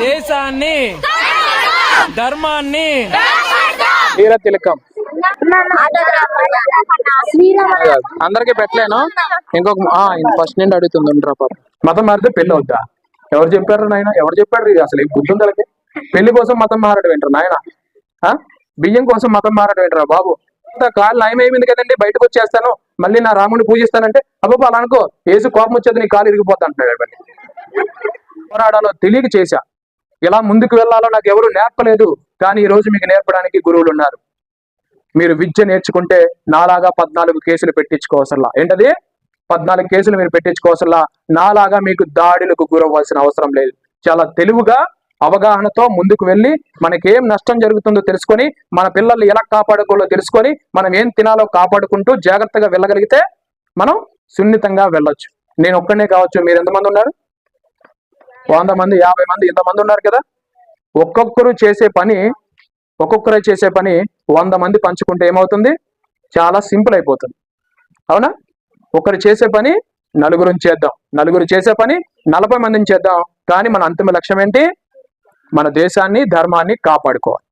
దేశాన్ని ధర్మాన్ని వీర తిలకం. అందరికి పెట్టలేను. ఇంకొక ఫస్ట్ నుండి అడుగుతుంది ఉండరా పాప. మతం మారితే పెళ్ళి అవుతా ఎవరు చెప్పారు నాయన? ఎవరు చెప్పారు ఇది అసలు? ఈ బుద్ధి పెళ్ళి కోసం మతం మారడం ఏంటారు నాయన? ఆ? బియ్యం కోసం మతం మారడం ఏంటరా బాబు? కాలు నయమైంది కదండి బయటకు వచ్చేస్తాను. మళ్ళీ నా రాముడిని పూజిస్తానంటే అబ్బాబు అలా అనుకో ఏసు కోపం వచ్చేది నీ కాలు ఇరిగిపోతా అంటున్నాడు పోరాడాలో తెలియక చేశా. ఎలా ముందుకు వెళ్ళాలో నాకు ఎవరు నేర్పలేదు కానీ ఈ రోజు మీకు నేర్పడానికి గురువులు ఉన్నారు మీరు విద్య నేర్చుకుంటే నాలాగా పద్నాలుగు కేసులు పెట్టించుకోవసరలా ఏంటది? పద్నాలుగు కేసులు మీరు పెట్టించుకోవసరలా నాలాగా మీకు దాడులకు గురవ్వాల్సిన అవసరం లేదు. చాలా తెలివిగా అవగాహనతో ముందుకు వెళ్ళి మనకేం నష్టం జరుగుతుందో తెలుసుకొని మన పిల్లల్ని ఎలా కాపాడుకోవాలో తెలుసుకొని మనం ఏం తినాలో కాపాడుకుంటూ జాగ్రత్తగా వెళ్ళగలిగితే మనం సున్నితంగా వెళ్ళొచ్చు. నేను ఒక్కనే కావచ్చు. మీరు ఎంతమంది ఉన్నారు? వంద మంది యాభై మంది ఇంతమంది ఉన్నారు కదా? ఒక్కొక్కరు చేసే పని ఒక్కొక్కరు చేసే పని వంద మంది పంచుకుంటే ఏమవుతుంది? చాలా సింపుల్ అయిపోతుంది. అవునా? ఒకరు చేసే పని నలుగురిని చేద్దాం. నలుగురు చేసే పని నలభై మందిని చేద్దాం. కానీ మన అంతిమ లక్ష్యం ఏంటి? మన దేశాన్ని ధర్మాన్ని కాపాడుకోవాలి.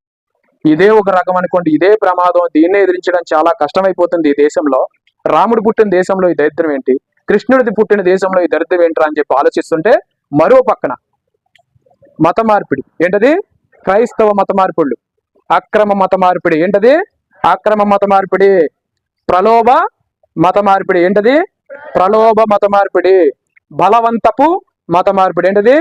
ఇదే ఒక రకం అనుకోండి. ఇదే ప్రమాదం. దీన్నే ఎదిరించడం చాలా కష్టమైపోతుంది ఈ దేశంలో. రాముడు పుట్టిన దేశంలో ఈ దరిద్రం ఏంటి? కృష్ణుడిది పుట్టిన దేశంలో ఈ దరిద్రం ఏంట్రా అని చెప్పి ఆలోచిస్తుంటే మరో పక్కన మత మార్పిడి. ఏంటది? క్రైస్తవ మత మార్పిడులు అక్రమ మత మార్పిడి. ఏంటది? అక్రమ మత మార్పిడి. ప్రలోభ మత మార్పిడి. ఏంటది? ప్రలోభ మత మార్పిడి. బలవంతపు మత మార్పిడి. ఏంటది?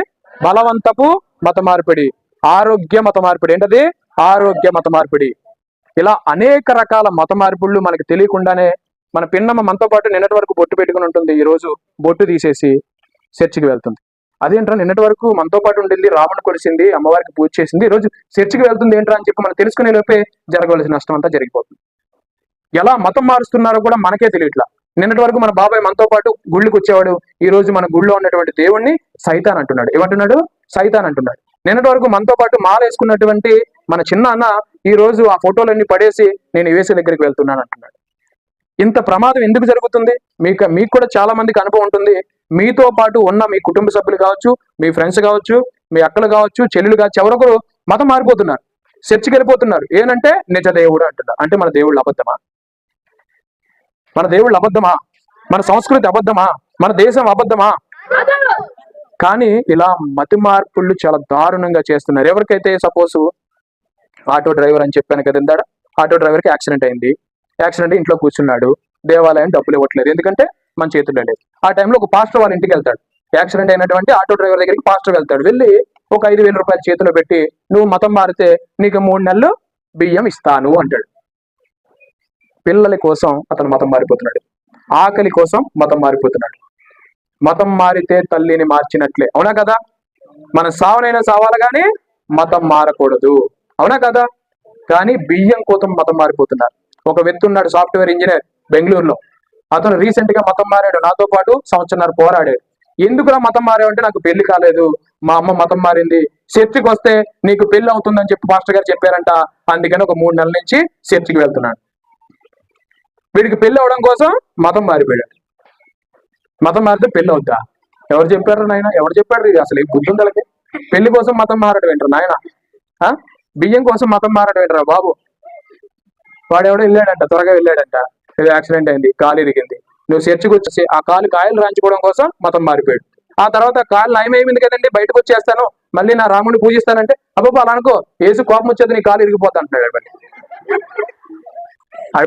బలవంతపు మత మార్పిడి. ఆరోగ్య మత మార్పిడి. ఏంటది? ఆరోగ్య మత మార్పిడి. ఇలా అనేక రకాల మత మార్పుళ్ళు మనకి తెలియకుండానే మన పిన్నమ్మ మనతో పాటు నిన్నటి వరకు బొట్టు పెట్టుకుని ఉంటుంది. ఈరోజు బొట్టు తీసేసి చర్చికి వెళ్తుంది. అదేంట్రా నిన్నటి వరకు మనతో పాటు ఉండింది రాముడు కొలిసింది అమ్మవారికి పూజ చేసింది. ఈ రోజు చర్చికి వెళ్తుంది ఏంట్రా అని చెప్పి మనం తెలుసుకునే లోపే జరగవలసిన నష్టం అంతా జరిగిపోతుంది. ఎలా మతం మారుస్తున్నారో కూడా మనకే తెలియట్లా. నిన్నటి వరకు మన బాబాయ్ మనతో పాటు గుళ్ళకి వచ్చేవాడు. ఈ రోజు మన గుళ్ళో ఉన్నటువంటి దేవుణ్ణి సైతాన్ అంటున్నాడు. ఏమంటున్నాడు? సైతాన్ అంటున్నాడు. నిన్నటి వరకు మనతో పాటు మాల వేసుకున్నటువంటి మన చిన్న అన్న ఈ రోజు ఆ ఫోటోలన్నీ పడేసి నేను వేసే దగ్గరికి వెళ్తున్నాను అంటున్నాడు. ఇంత ప్రమాదం ఎందుకు జరుగుతుంది? మీకు మీకు కూడా చాలా మందికి అనుభవం ఉంటుంది. మీతో పాటు ఉన్న మీ కుటుంబ సభ్యులు కావచ్చు మీ ఫ్రెండ్స్ కావచ్చు మీ అక్కలు కావచ్చు చెల్లెలు కావచ్చు ఎవరొకరు మతం మారిపోతున్నారు చర్చికి వెళ్ళిపోతున్నారు. ఏనంటే నిజ దేవుడు అంటున్నారు అంటే మన దేవుళ్ళు అబద్ధమా? మన దేవుళ్ళు అబద్ధమా? మన సంస్కృతి అబద్ధమా? మన దేశం అబద్ధమా? కానీ ఇలా మతి మార్పులు చాలా దారుణంగా చేస్తున్నారు. ఎవరికైతే సపోజ్ ఆటో డ్రైవర్ అని చెప్పాను కదా ఇందాడ ఆటో డ్రైవర్కి యాక్సిడెంట్ అయింది. యాక్సిడెంట్ ఇంట్లో కూర్చున్నాడు. దేవాలయం డబ్బులు ఇవ్వట్లేదు. ఎందుకంటే మన చేతుల్లో లేదు ఆ టైంలో ఒక పాస్టర్ వాళ్ళ ఇంటికి వెళ్తాడు. యాక్సిడెంట్ అయినటువంటి ఆటో డ్రైవర్ దగ్గరికి పాస్టర్ వెళ్తాడు. వెళ్ళి ఒక ఐదు వేల రూపాయలు చేతిలో పెట్టి నువ్వు మతం మారితే నీకు మూడు నెలలు బియ్యం ఇస్తాను అంటాడు. పిల్లల కోసం అతను మతం మారిపోతున్నాడు. ఆకలి కోసం మతం మారిపోతున్నాడు. మతం మారితే తల్లిని మార్చినట్లే. అవునా కదా? మన సావనైనా సావాలి కానీ మతం మారకూడదు. అవునా కదా? కానీ బియ్యం కోసం మతం మారిపోతున్నారు. ఒక వ్యక్తి ఉన్నాడు సాఫ్ట్వేర్ ఇంజనీర్ బెంగళూరులో. అతను రీసెంట్గా మతం మారాడు. నాతో పాటు సంవత్సరాలు పోరాడాడు. ఎందుకురా మతం మారావంటే నాకు పెళ్ళి కాలేదు. మా అమ్మ మతం మారింది. చర్చికి వస్తే నీకు పెళ్ళి అవుతుందని చెప్పి మాస్టర్ గారు చెప్పారంట. అందుకని ఒక మూడు నెలల నుంచి చర్చికి వెళ్తున్నాడు. వీడికి పెళ్ళి అవడం కోసం మతం మారిపోయాడు. మతం మారితే పెళ్ళి అవుతా ఎవరు చెప్పారు నాయన? ఎవరు చెప్పారు ఇది? అసలు ఈ బుద్ధి పెళ్ళి కోసం మతం మారడం ఏంటారు నాయన? ఆ? బియ్యం కోసం మతం మారడం ఏంటరా బాబు? వాడెవడో వెళ్ళాడంట త్వరగా వెళ్ళాడంట. ఏదో యాక్సిడెంట్ అయింది కాలు ఇరిగింది. నువ్వు చర్చికి వచ్చేసి ఆ కాలు కాయలు రాయించుకోవడం కోసం మతం మారిపోయాడు. ఆ తర్వాత కాలు నయమైంది కదండి బయటకు వచ్చేస్తాను మళ్ళీ నా రాముడిని పూజిస్తానంటే అబ్బాబు అలా అనుకో ఏసు కోపం వచ్చేది నీ కాలు ఇరిగిపోతా అంటున్నాడు మళ్ళీ.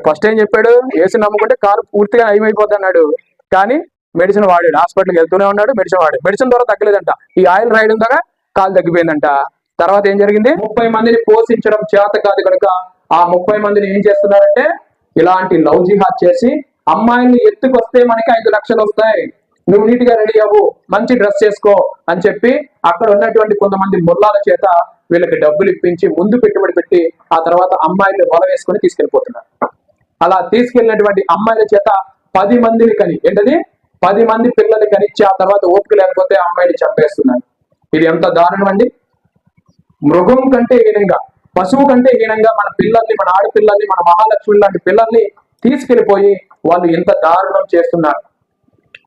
ఫస్ట్ ఏం చెప్పాడు? ఏసు నమ్ముకుంటే కాలు పూర్తిగా నయమైపోద్ది అన్నాడు. కానీ మెడిసిన్ వాడాడు హాస్పిటల్కి వెళ్తూనే ఉన్నాడు మెడిసిన్ వాడాడు. మెడిసిన్ ద్వారా తగ్గలేదంట. ఈ ఆయిల్ రాయడం ద్వారా కాలు తగ్గిపోయిందంట. తర్వాత ఏం జరిగింది? ముప్పై మందిని పోషించడం చేత కాదు కనుక ఆ ముప్పై మందిని ఏం చేస్తున్నారంటే ఇలాంటి లవ్ జిహాద్ చేసి అమ్మాయిని ఎత్తుకొస్తే మనకి ఐదు లక్షలు వస్తాయి. నువ్వు నీట్గా రెడీ అవ్వు మంచి డ్రెస్ చేసుకో అని చెప్పి అక్కడ ఉన్నటువంటి కొంతమంది ముల్లాల చేత వీళ్ళకి డబ్బులు ఇప్పించి ముందు పెట్టుబడి పెట్టి ఆ తర్వాత అమ్మాయిలు వల వేసుకొని తీసుకెళ్ళిపోతున్నారు అలా తీసుకెళ్ళినటువంటి అమ్మాయిల చేత పది మందిని కని ఏంటది? పది మంది పిల్లల్ని కనిచ్చి ఆ తర్వాత ఓపిక లేకపోతే ఆ అమ్మాయిని చంపేస్తున్నారు. ఇది ఎంత దారుణం అండి? మృగం కంటే హీనంగా. పశువు కంటే హీనంగా మన పిల్లల్ని మన ఆడపిల్లల్ని మన మహాలక్ష్మి లాంటి పిల్లల్ని తీసుకెళ్ళిపోయి వాళ్ళు ఎంత దారుణం చేస్తున్నారు.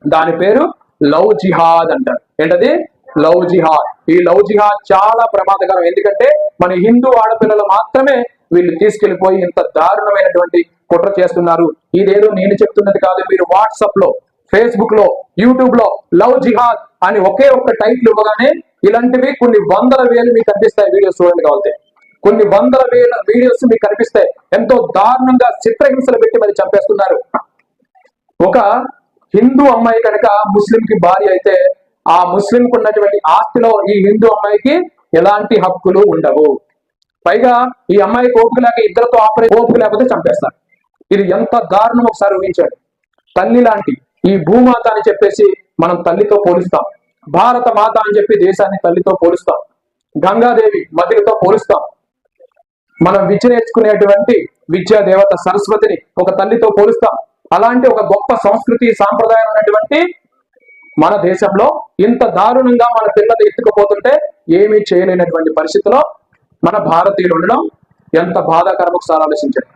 దాని పేరు లవ్ జిహాద్ అంటారు. ఏంటది? లవ్ జిహాద్. ఈ లవ్ జిహాద్ చాలా ప్రమాదకరం. ఎందుకంటే మన హిందూ ఆడపిల్లలు మాత్రమే వీళ్ళు తీసుకెళ్ళిపోయి ఇంత దారుణమైనటువంటి కుట్ర చేస్తున్నారు. ఇదేదో నేను చెప్తున్నది కాదు. మీరు వాట్సాప్లో ఫేస్బుక్లో యూట్యూబ్లో లవ్ జిహాద్ అని ఒకే ఒక్క టైటిల్ ఇవ్వగానే ఇలాంటివి కొన్ని వందల వేలు మీకు కనిపిస్తాయి వీడియోస్ చూడండి కావాలి కొన్ని వందల వేల వీడియోస్ మీకు కనిపిస్తాయి ఎంతో దారుణంగా చిత్రహింసలు పెట్టి మరి చంపేస్తున్నారు. ఒక హిందూ అమ్మాయి కనుక ముస్లిం కి భార్య అయితే ఆ ముస్లిం కు ఉన్నటువంటి ఆస్తిలో ఈ హిందూ అమ్మాయికి ఎలాంటి హక్కులు ఉండవు. పైగా ఈ అమ్మాయికి ఓపిక లేక ఇద్దరితో ఆపరేట్ ఓపిక లేకపోతే చంపేస్తారు. ఇది ఎంత దారుణం ఒకసారి ఊహించండి. తల్లి లాంటి ఈ భూమాత అని చెప్పేసి మనం తల్లితో పోలుస్తాం. భారత మాత అని చెప్పి దేశాన్ని తల్లితో పోలుస్తాం. గంగాదేవి మదిలితో పోలుస్తాం. మనం విద్య నేర్చుకునేటువంటి విద్యా దేవత సరస్వతిని ఒక తల్లితో పోలుస్తాం. అలాంటి ఒక గొప్ప సంస్కృతి సాంప్రదాయం ఉన్నటువంటి మన దేశంలో ఇంత దారుణంగా మన పిల్లలు ఎత్తుకుపోతుంటే ఏమీ చేయలేనటువంటి పరిస్థితిలో మన భారతీయులు ఉండడం ఎంత బాధాకరం ఒకసారి ఆలోచించండి.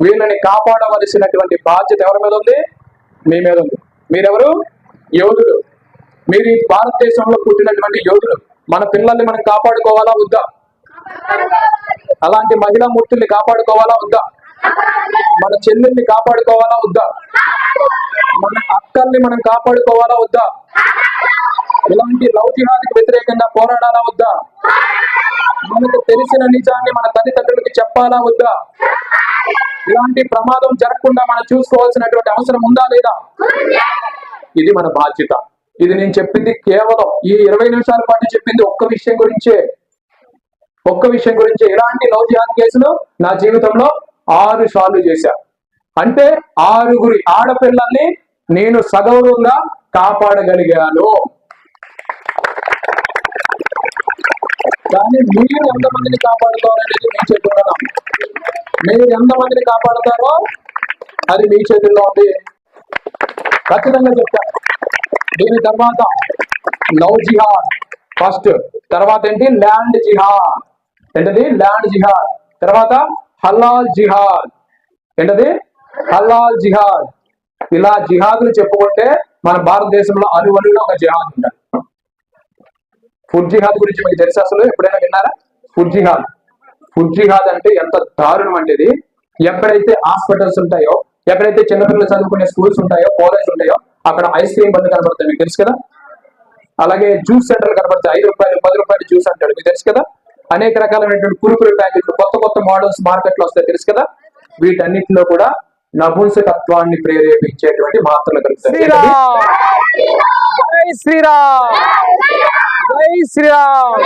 వీళ్ళని కాపాడవలసినటువంటి బాధ్యత ఎవరి మీద ఉంది? మీ మీద ఉంది. మీరెవరు? యోధులు. మీరు ఈ భారతదేశంలో పుట్టినటువంటి యోధులు. మన పిల్లల్ని మనం కాపాడుకోవాలా వద్దా? అలాంటి మహిళా మూర్తుల్ని కాపాడుకోవాలా వద్దా? మన చెల్లెల్ని కాపాడుకోవాలా వద్దా? మన అక్కల్ని మనం కాపాడుకోవాలా వద్దా? ఇలాంటి లవ్ జిహాద్కి వ్యతిరేకంగా పోరాడాలా వద్దా? మనకు తెలిసిన నిజాన్ని మన తల్లిదండ్రులకి చెప్పాలా వద్దా? ఇలాంటి ప్రమాదం జరగకుండా మనం చూసుకోవాల్సినటువంటి అవసరం ఉందా లేదా? ఇది మన బాధ్యత. ఇది నేను చెప్పింది కేవలం ఈ ఇరవై నిమిషాల పాటు చెప్పింది ఒక్క విషయం గురించే. ఒక్క విషయం గురించి ఎలాంటి లవ్ జిహాద్ కేసులు నా జీవితంలో ఆరు సార్లు చేశా. అంటే ఆరుగురి ఆడపిల్లల్ని నేను సగౌరవంగా కాపాడగలిగాను. కానీ మీరు ఎంతమందిని కాపాడుకోవాలనేది మీ చేతుల్లో మీరు ఎంతమందిని కాపాడతారో అది మీ చేతుల్లో ఉంది. ఖచ్చితంగా చెప్తాను దీని తర్వాత లవ్ జిహాద్. ఫస్ట్ తర్వాత ఏంటి? ల్యాండ్ జిహాద్. ఏంటది? ల్యాండ్ జిహాద్. తర్వాత హల్లాల్ జిహాద్. ఏంటది? హల్లాల్ జిహాద్. ఇలా జిహాదులు చెప్పుకుంటే మన భారతదేశంలో అనువనుగా ఒక జిహాద్ ఉండాలి. ఫుడ్ జిహాద్ గురించి మీకు తెలుసు అసలు? ఎప్పుడైనా విన్నారా? ఫుడ్ జిహాద్. ఫుడ్ జిహాద్ అంటే ఎంత దారుణం అంటే ఇది. ఎక్కడైతే హాస్పిటల్స్ ఉంటాయో ఎక్కడైతే చిన్నపిల్లలు చదువుకునే స్కూల్స్ ఉంటాయో కాలేజ్ ఉంటాయో అక్కడ ఐస్ క్రీమ్ బండ్లు కనబడతాయి. మీకు తెలుసు కదా? అలాగే జ్యూస్ సెంటర్లు కనబడతాయి. ఐదు రూపాయలు పది రూపాయలు జ్యూస్ అంటాడు. మీకు తెలుసు కదా? అనేక రకాలైనటువంటి కురుకురు ప్యాకెట్లు కొత్త కొత్త మోడల్స్ మార్కెట్లో వస్తాయి. తెలుసు కదా? వీటన్నిటిలో కూడా నపుంసకత్వాన్ని ప్రేరేపించేటువంటి మాత్రలు కలుగుతాయి. జై శ్రీరామ్!